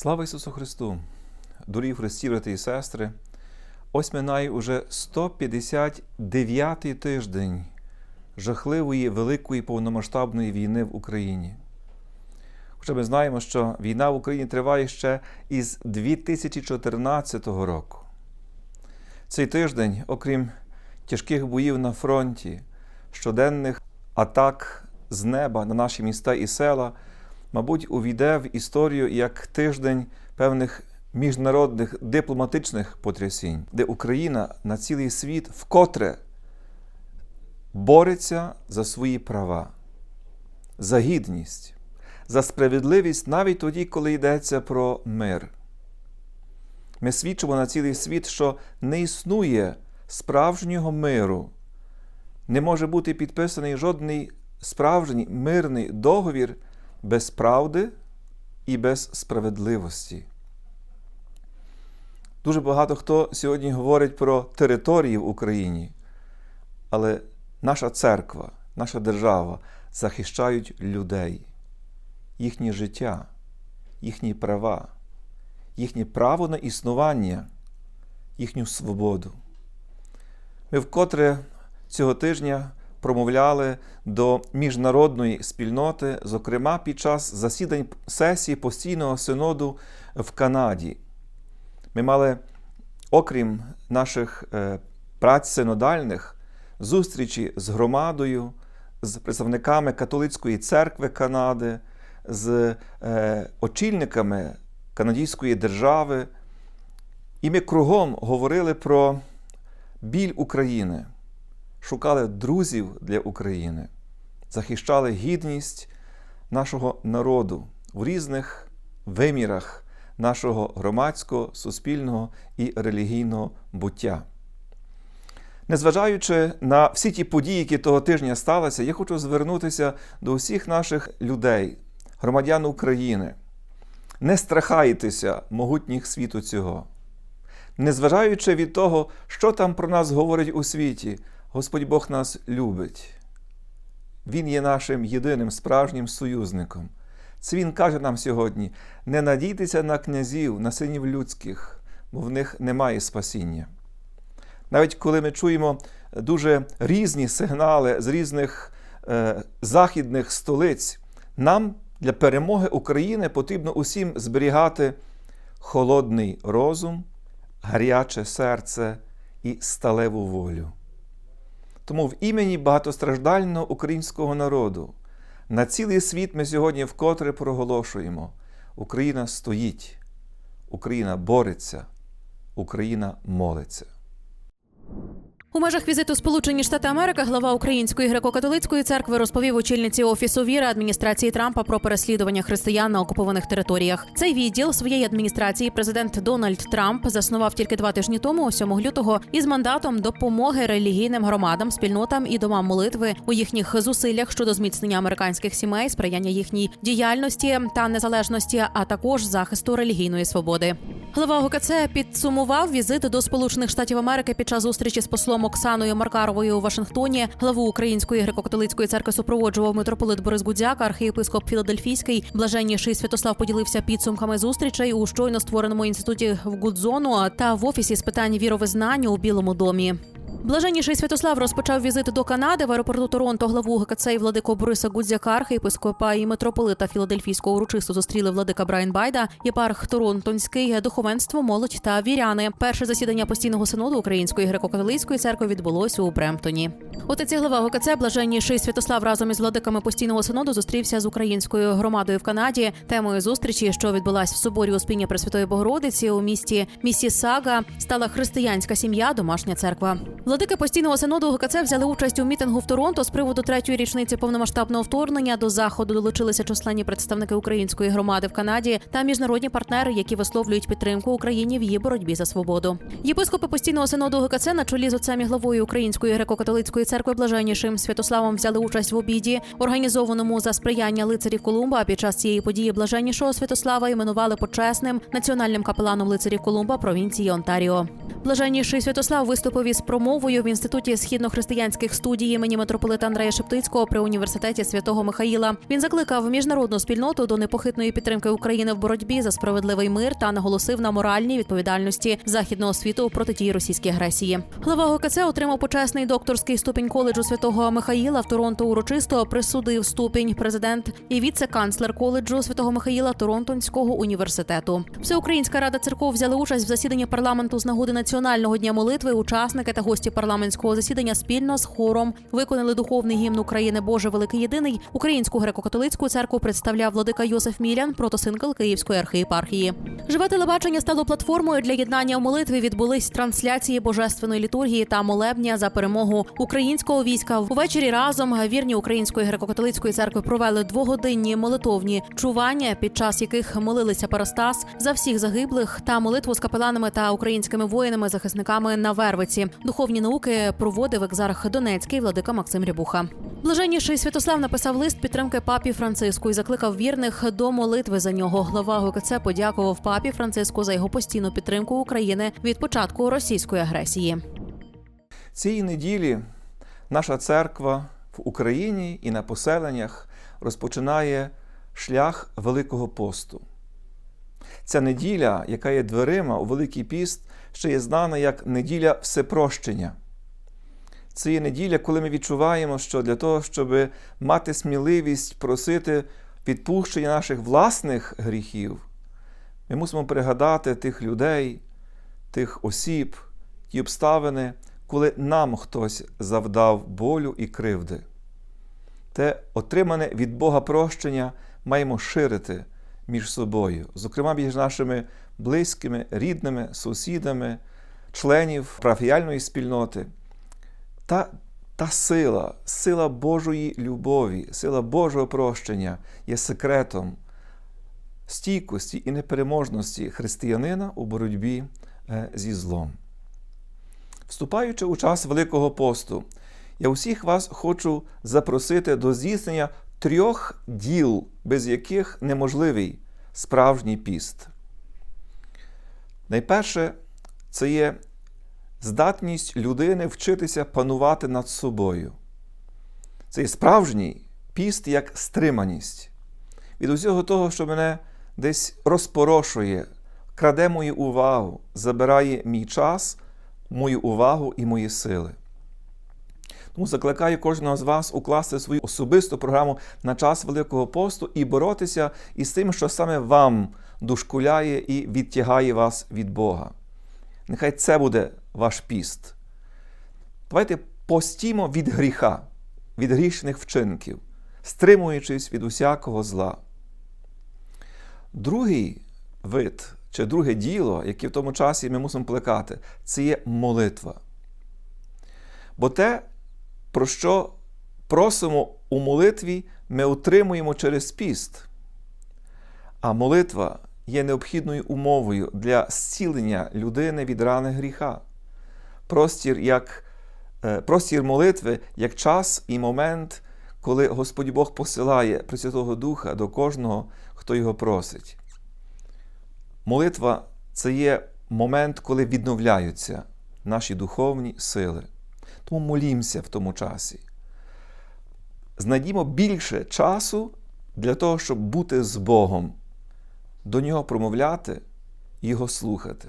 Слава Ісусу Христу! Дорогі Христі, брати і сестри! Ось минає уже 159-й тиждень жахливої великої повномасштабної війни в Україні. Хоча ми знаємо, що війна в Україні триває ще із 2014 року. Цей тиждень, окрім тяжких боїв на фронті, щоденних атак з неба на наші міста і села, мабуть, увійде в історію як тиждень певних міжнародних дипломатичних потрясінь, де Україна на цілий світ вкотре бореться за свої права, за гідність, за справедливість навіть тоді, коли йдеться про мир. Ми свідчимо на цілий світ, що не існує справжнього миру, не може бути підписаний жодний справжній мирний договір без правди і без справедливості. Дуже багато хто сьогодні говорить про території в Україні, але наша церква, наша держава захищають людей, їхнє життя, їхні права, їхнє право на існування, їхню свободу. Ми вкотре цього тижня промовляли до міжнародної спільноти, зокрема під час засідань сесії постійного синоду в Канаді. Ми мали, окрім наших е, праць синодальних, зустрічі з громадою, з представниками католицької церкви Канади, з е, очільниками канадської держави. І ми кругом говорили про біль України, шукали друзів для України, захищали гідність нашого народу в різних вимірах нашого громадського, суспільного і релігійного буття. Незважаючи на всі ті події, які того тижня сталися, я хочу звернутися до усіх наших людей, громадян України. Не страхайтеся могутніх світу цього. Незважаючи від того, що там про нас говорять у світі, Господь Бог нас любить. Він є нашим єдиним справжнім союзником. Це Він каже нам сьогодні: не надійтеся на князів, на синів людських, бо в них немає спасіння. Навіть коли ми чуємо дуже різні сигнали з різних е, західних столиць, нам для перемоги України потрібно усім зберігати холодний розум, гаряче серце і сталеву волю. Тому в імені багатостраждального українського народу на цілий світ ми сьогодні вкотре проголошуємо: Україна стоїть, Україна бореться, Україна молиться. У межах візиту Сполучені Штати Америки глава Української греко-католицької церкви розповів очільниці офісу віри адміністрації Трампа про переслідування християн на окупованих територіях. Цей відділ своєї адміністрації президент Дональд Трамп заснував тільки два тижні тому, 7 лютого, із мандатом допомоги релігійним громадам, спільнотам і домам молитви у їхніх зусиллях щодо зміцнення американських сімей, сприяння їхній діяльності та незалежності, а також захисту релігійної свободи. Глава ОГКЦ підсумував візит до Сполучених Штатів Америки під час зустрічі з послом Оксаною Маркаровою у Вашингтоні. Главу Української греко-католицької церкви супроводжував митрополит Борис Гудзяк, архієпископ Філадельфійський. Блаженніший Святослав поділився підсумками зустрічей у щойно створеному інституті в Гудзону та в офісі з питань віровизнання у Білому домі. Блаженніший Святослав розпочав візит до Канади в аеропорту Торонто. Главу ГКЦ і владику Бориса Гудзяка, архієпископа і митрополита Філадельфійського урочисто зустріли владика Брайан Байда, єпарх Торонтонський, духовенство, молодь та віряни. Перше засідання постійного синоду Української греко-католицької церкви відбулося у Бремптоні. Отець глава ГКЦ Блаженніший Святослав разом із владиками постійного синоду зустрівся з українською громадою в Канаді. Темою зустрічі, що відбулась в соборі Успіння Пресвятої Богородиці у місті Місісага, стала християнська сім'я, домашня церква. Владики постійного синоду ГКЦ взяли участь у мітингу в Торонто з приводу третьої річниці повномасштабного вторгнення. До заходу долучилися численні представники української громади в Канаді та міжнародні партнери, які висловлюють підтримку Україні в її боротьбі за свободу. Єпископи постійного синоду ГКЦ на чолі з отцем і главою Української греко-католицької церкви Блаженнішим Святославом взяли участь в обіді, організованому за сприяння лицарів Колумба. Під час цієї події блаженнішого Святослава іменували почесним національним капеланом лицарів Колумба провінції Онтаріо. Блаженніший Святослав виступив із промовою в інституті східнохристиянських студій імені митрополита Андрея Шептицького при університеті святого Михаїла. Він закликав міжнародну спільноту до непохитної підтримки України в боротьбі за справедливий мир та наголосив на моральній відповідальності західного світу у протидії російській агресії. Глава ГКЦ отримав почесний докторський ступінь коледжу святого Михаїла в Торонто. Урочисто присудив ступінь президент і віце-канцлер коледжу святого Михаїла Торонтонського університету. Всеукраїнська рада церков взяли участь в засіданні парламенту з нагоди національного дня молитви. Учасники та гості парламентського засідання спільно з хором виконали духовний гімн України Боже Великий Єдиний. Українську греко-католицьку церкву представляв владика Йосиф Мілян, протосинкл Київської архієпархії. Живе телебачення стало платформою для єднання в молитві. Відбулись трансляції божественної літургії та молебня за перемогу українського війська. Увечері разом вірні української греко-католицької церкви провели двогодинні молитовні чування, під час яких молилися Парастас за всіх загиблих та молитву з капеланами та українськими воїнами-захисниками на Вервиці. Духовні науки проводив екзарх Донецький владика Максим Рябуха. Блаженніший Святослав написав лист підтримки папі Франциску і закликав вірних до молитви за нього. Глава ГКЦ подякував папі Франциску за його постійну підтримку України від початку російської агресії. Цієї неділі наша церква в Україні і на поселеннях розпочинає шлях Великого посту. Ця неділя, яка є дверима у Великий піст, ще є знана як неділя всепрощення. Це є неділя, коли ми відчуваємо, що для того, щоб мати сміливість просити відпущення наших власних гріхів, ми мусимо пригадати тих людей, тих осіб, ті обставини, коли нам хтось завдав болю і кривди. Те отримане від Бога прощення маємо ширити між собою, зокрема між нашими близькими, рідними, сусідами, членів парафіяльної спільноти. Та, та сила, сила Божої любові, сила Божого прощення є секретом стійкості і непереможності християнина у боротьбі е, зі злом. Вступаючи у час Великого посту, я усіх вас хочу запросити до здійснення трьох діл, без яких неможливий справжній піст. Найперше, це є здатність людини вчитися панувати над собою. Це є справжній піст як стриманість від усього того, що мене десь розпорошує, краде мою увагу, забирає мій час, мою увагу і мої сили. Тому закликаю кожного з вас укласти свою особисту програму на час Великого посту і боротися із тим, що саме вам дошкуляє і відтягає вас від Бога. Нехай це буде ваш піст. Давайте постімо від гріха, від грішних вчинків, стримуючись від усякого зла. Другий вид чи друге діло, яке в тому часі ми мусимо плекати, це є молитва. Бо те, про що просимо у молитві, ми отримуємо через піст. А молитва є необхідною умовою для зцілення людини від рани гріха. Простір, як, е, простір молитви як час і момент, коли Господь Бог посилає Пресвятого Духа до кожного, хто його просить. Молитва це є момент, коли відновляються наші духовні сили. Тому молімося в тому часі. Знайдімо більше часу для того, щоб бути з Богом, до Нього промовляти, Його слухати.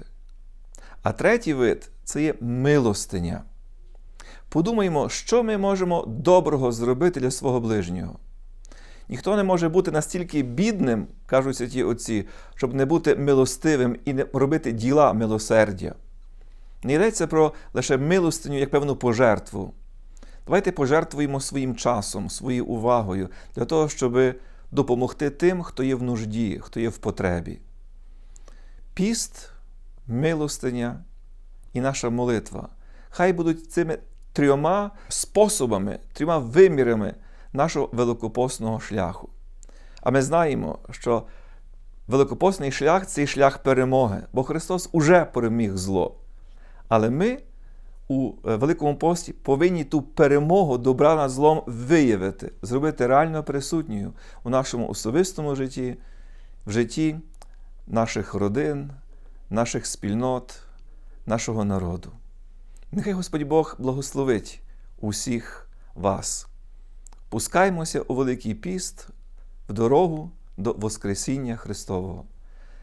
А третій вид це є милостиня. Подумаймо, що ми можемо доброго зробити для свого ближнього. Ніхто не може бути настільки бідним, кажуть святі отці, щоб не бути милостивим і не робити діла милосердя. Не йдеться про лише милостиню як певну пожертву. Давайте пожертвуємо своїм часом, своєю увагою для того, щоб допомогти тим, хто є в нужді, хто є в потребі. Піст, милостиня і наша молитва. Хай будуть цими трьома способами, трьома вимірами нашого великопосного шляху. А ми знаємо, що великопосний шлях це шлях перемоги, бо Христос уже переміг зло. Але ми у Великому пості повинні ту перемогу добра над злом виявити, зробити реально присутньою у нашому особистому житті, в житті наших родин, наших спільнот, нашого народу. Нехай Господь Бог благословить усіх вас. Пускаймося у Великий піст в дорогу до Воскресіння Христового.